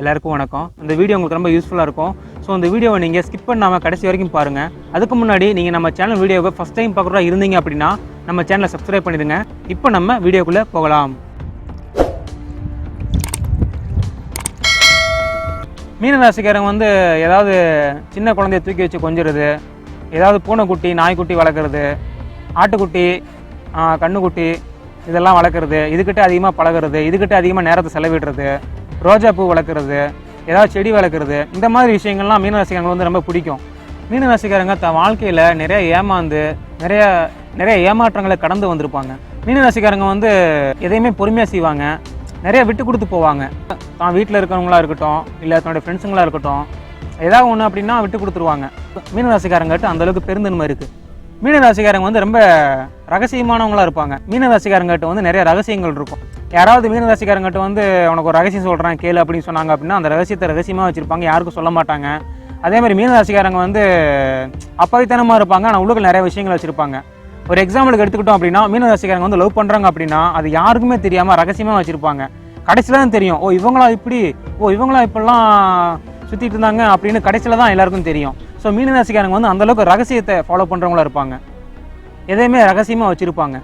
எல்லாருக்கும் வணக்கம். இந்த வீடியோ உங்களுக்கு ரொம்ப யூஸ்ஃபுல்லாக இருக்கும். ஸோ இந்த வீடியோவை நீங்கள் ஸ்கிப் பண்ணாமல் கடைசி வரைக்கும் பாருங்கள் அதுக்கு முன்னாடி நீங்கள் நம்ம சேனல் வீடியோவை ஃபஸ்ட் டைம் பார்க்குறதா இருந்தீங்க அப்படின்னா நம்ம சேனலை சப்ஸ்கிரைப் பண்ணிடுங்க. இப்போ நம்ம வீடியோக்குள்ளே போகலாம். மீன ராசிக்காரங்க வந்து ஏதாவது சின்ன குழந்தைய தூக்கி வச்சு கொஞ்சிறது ஏதாவது பூனைக்குட்டி நாய்க்குட்டி வளர்க்குறது ஆட்டுக்குட்டி கண்ணுக்குட்டி இதெல்லாம் வளர்க்குறது இதுக்கிட்ட அதிகமாக பழகுறது இதுக்கிட்ட அதிகமாக நேரத்தை செலவிடுறது ரோஜா பூ வளர்க்குறது ஏதாவது செடி வளர்க்குறது இந்த மாதிரி விஷயங்கள்லாம் மீனராசிக்காரங்க வந்து ரொம்ப பிடிக்கும். மீனராசிக்காரங்க தன் வாழ்க்கையில் நிறைய ஏமாந்து நிறைய நிறைய ஏமாற்றங்களை கடந்து வந்திருப்பாங்க. மீனராசிக்காரங்க வந்து எதையுமே பொறுமையாக செய்வாங்க. நிறைய விட்டு கொடுத்து போவாங்க. தான் வீட்டில் இருக்கிறவங்களா இருக்கட்டும் இல்லை தன்னுடைய ஃப்ரெண்ட்ஸுங்களா இருக்கட்டும் ஏதாவது ஒன்று அப்படின்னா விட்டு கொடுத்துருவாங்க. மீன ராசிக்காரங்கிட்ட அந்தளவுக்கு பெருந்தன்மை இருக்குது மீன ராசிக்காரங்க வந்து ரொம்ப ரகசியமானவங்களா இருப்பாங்க. மீன ராசிக்காரங்கிட்ட வந்து நிறைய ரகசியங்கள் இருக்கும். யாராவது மீனராசிக்காரங்கிட்ட வந்து உனக்கு ஒரு ரகசியம் சொல்கிறேன் கேளு அப்படின்னு சொன்னாங்க அப்படின்னா அந்த ரகசியத்தை ரகசியமாக வச்சுருப்பாங்க யாருக்கும் சொல்ல மாட்டாங்க. அதே மாதிரி மீனராசிக்காரங்க வந்து அப்பாவித்தனமாக இருப்பாங்க ஆனால் உள்ளுக்கு நிறைய விஷயங்கள் வச்சுருப்பாங்க. ஒரு எக்ஸாம்பிளுக்கு எடுத்துக்கிட்டோம் அப்படின்னா மீன ராசிக்காரங்க வந்து லவ் பண்ணுறாங்க அப்படின்னா அது யாருக்குமே தெரியாமல் ரகசியமாக வச்சுருப்பாங்க. கடைசியில் தான் தெரியும் ஓ இவங்களா இப்படி? ஓ இவங்களா இப்படிலாம் சுற்றிட்டு இருந்தாங்க? அப்படின்னு கடைசியில் தான் எல்லாருக்கும் தெரியும். ஸோ மீனராசிக்காரங்க வந்து அந்தளவுக்கு ரகசியத்தை ஃபாலோ பண்ணுறவங்களா இருப்பாங்க. எதையுமே ரகசியமாக வச்சுருப்பாங்க.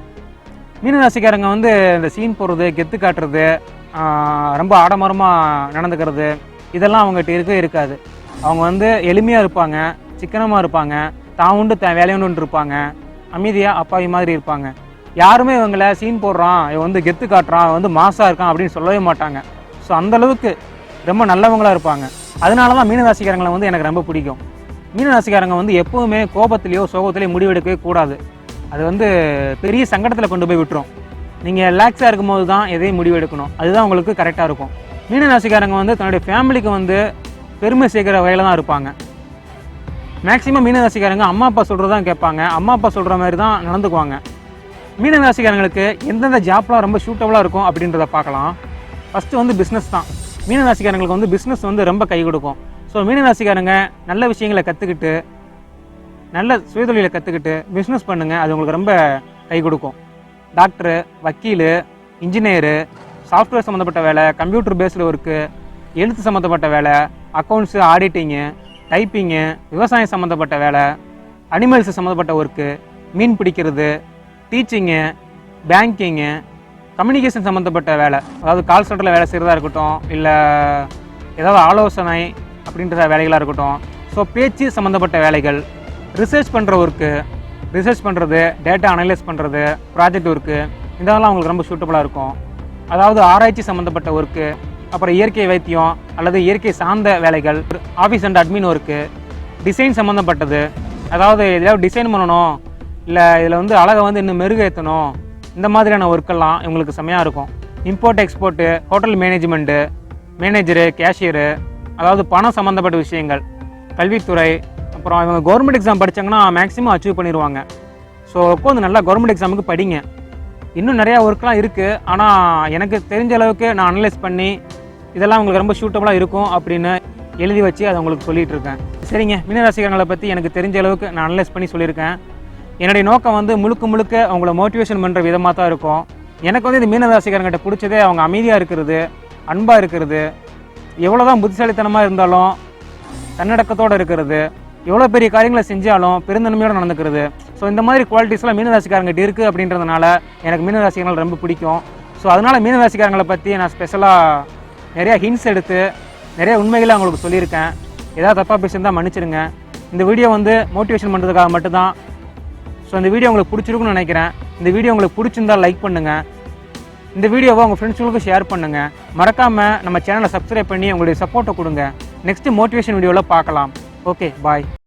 மீனராசிக்காரங்க வந்து இந்த சீன் போடுறது கெத்து காட்டுறது ரொம்ப ஆடம்பரமாக நடந்துக்கிறது இதெல்லாம் அவங்ககிட்ட இருக்கவே இருக்காது. அவங்க வந்து எளிமையாக இருப்பாங்க சிக்கனமாக இருப்பாங்க தான் உண்டு தான் வேலையுண்டு இருப்பாங்க அமைதியாக அப்பாவி மாதிரி இருப்பாங்க. யாருமே இவங்கள சீன் போடுறான் இவன் வந்து கெத்து காட்டுறான் வந்து மாசாக இருக்கான் அப்படின்னு சொல்லவே மாட்டாங்க. ஸோ அந்தளவுக்கு ரொம்ப நல்லவங்களாக இருப்பாங்க. அதனால தான் மீனராசிக்காரங்களை வந்து எனக்கு ரொம்ப பிடிக்கும். மீனராசிக்காரங்க வந்து எப்போவுமே கோபத்திலேயோ சோகத்திலேயோ முடிவெடுக்கவே கூடாது. அது வந்து பெரிய சங்கடத்தில் கொண்டு போய் விட்டுரும். நீங்கள் ரிலாக்ஸாக இருக்கும்போது தான் எதையும் முடிவு எடுக்கணும். அதுதான் உங்களுக்கு கரெக்டாக இருக்கும். மீனராசிக்காரங்க வந்து தன்னுடைய ஃபேமிலிக்கு வந்து பெருமை சேர்க்குற வகையில் தான் இருப்பாங்க. மேக்ஸிமம் மீனராசிக்காரங்க அம்மா அப்பா சொல்கிறது தான் கேட்பாங்க. அம்மா அப்பா சொல்கிற மாதிரி தான் நடந்துக்குவாங்க. மீனராசிக்காரங்களுக்கு எந்தெந்த ஜாப்லாம் ரொம்ப சூட்டபுளாக இருக்கும் அப்படின்றத பார்க்கலாம். ஃபஸ்ட்டு வந்து பிஸ்னஸ் தான். மீனராசிக்காரங்களுக்கு வந்து பிஸ்னஸ் வந்து ரொம்ப கை கொடுக்கும். ஸோ மீனராசிக்காரங்க நல்ல விஷயங்களை கற்றுக்கிட்டு நல்ல சுயதொழிலை கற்றுக்கிட்டு பிஸ்னஸ் பண்ணுங்கள் அது உங்களுக்கு ரொம்ப கை கொடுக்கும். டாக்டரு வக்கீல் இன்ஜினியரு சாஃப்ட்வேர் சம்மந்தப்பட்ட வேலை கம்ப்யூட்டர் பேஸ்டு ஒர்க்கு எழுத்து சம்மந்தப்பட்ட வேலை அக்கௌண்ட்ஸு ஆடிட்டிங்கு டைப்பிங்கு விவசாயம் சம்மந்தப்பட்ட வேலை அனிமல்ஸ் சம்மந்தப்பட்ட ஒர்க்கு மீன் பிடிக்கிறது டீச்சிங்கு பேங்கிங்கு கம்யூனிகேஷன் சம்மந்தப்பட்ட வேலை. அதாவது கால் சென்டரில் வேலை செய்கிறதா இருக்கட்டும் இல்லை ஏதாவது ஆலோசனை அப்படின்ற வேலைகளாக இருக்கட்டும். ஸோ பேச்சு சம்மந்தப்பட்ட வேலைகள் ரிசர்ச் பண்ணுற ஒர்க்கு ரிசர்ச் பண்ணுறது டேட்டா அனலைஸ் பண்ணுறது ப்ராஜெக்ட் ஒர்க்கு இதெல்லாம் உங்களுக்கு ரொம்ப சூட்டபுளாக இருக்கும். அதாவது ஆராய்ச்சி சம்மந்தப்பட்ட ஒர்க்கு அப்புறம் இயற்கை வைத்தியம் அல்லது இயற்கை சார்ந்த வேலைகள் office and admin work design சம்மந்தப்பட்டது அதாவது எதையாவது டிசைன் பண்ணணும் இல்லை இதில் வந்து அழகை வந்து இன்னும் மெருகேற்றணும் இந்த மாதிரியான ஒர்க்கெல்லாம் இவங்களுக்கு செம்மையாக இருக்கும். Import export hotel management manager cashier அதாவது பணம் சம்மந்தப்பட்ட விஷயங்கள் கல்வித்துறை அப்புறம் இவங்க கவர்மெண்ட் எக்ஸாம் படிச்சாங்கன்னா மேக்ஸிமம் அச்சீவ் பண்ணிடுவாங்க ஸோ உட்காந்து நல்லா கவர்மெண்ட் எக்ஸாமுக்கு படிங்க. இன்னும் நிறையா ஒர்க்லாம் இருக்குது ஆனால் எனக்கு தெரிஞ்ச அளவுக்கு நான் அனலைஸ் பண்ணி இதெல்லாம் உங்களுக்கு ரொம்ப சூட்டபுளாக இருக்கும் அப்படின்னு எழுதி வச்சு அதை உங்களுக்கு சொல்லிகிட்டு இருக்கேன். சரிங்க. மீனராசிக்காரங்களை பற்றி எனக்கு தெரிஞ்ச அளவுக்கு நான் அனலைஸ் பண்ணி சொல்லியிருக்கேன். என்னுடைய நோக்கம் வந்து முழுக்க முழுக்க அவங்கள மோட்டிவேஷன் பண்ணுற விதமாக தான் இருக்கும். எனக்கு வந்து இந்த மீனராசிக்காரங்கிட்ட பிடிச்சதே அவங்க அமைதியாக இருக்கிறது அன்பாக இருக்கிறது எவ்வளோ தான் புத்திசாலித்தனமாக இருந்தாலும் தன்னடக்கத்தோடு இருக்கிறது எவ்வளோ பெரிய காரியங்களை செஞ்சாலும் பெருந்தன்மையோடு நடந்துக்கிறது. ஸோ இந்த மாதிரி குவாலிட்டிஸ்லாம் மீனராசிக்காரங்கிட்ட இருக்குது அப்படின்றதுனால எனக்கு மீனராசிக்காரங்கள் ரொம்ப பிடிக்கும். ஸோ அதனால் மீனராசிக்காரங்களை பற்றி நான் ஸ்பெஷலாக நிறையா ஹிண்ட்ஸ் எடுத்து நிறைய உண்மைகளை அவங்களுக்கு சொல்லியிருக்கேன். ஏதாவது தப்பாக பேசியிருந்தால் மன்னிச்சிடுங்க. இந்த வீடியோ வந்து மோட்டிவேஷன் பண்ணுறதுக்காக மட்டும்தான். ஸோ இந்த வீடியோ உங்களுக்கு பிடிச்சிருக்குன்னு நினைக்கிறேன். இந்த வீடியோ உங்களுக்கு பிடிச்சிருந்தா லைக் பண்ணுங்கள் இந்த வீடியோவை உங்கள் ஃப்ரெண்ட்ஸுங்களுக்கும் ஷேர் பண்ணுங்கள் மறக்காமல் நம்ம சேனலை சப்ஸ்கிரைப் பண்ணி உங்களுடைய சப்போர்ட்டை கொடுங்க. நெக்ஸ்ட் மோட்டிவேஷன் வீடியோவில் பார்க்கலாம். Okay bye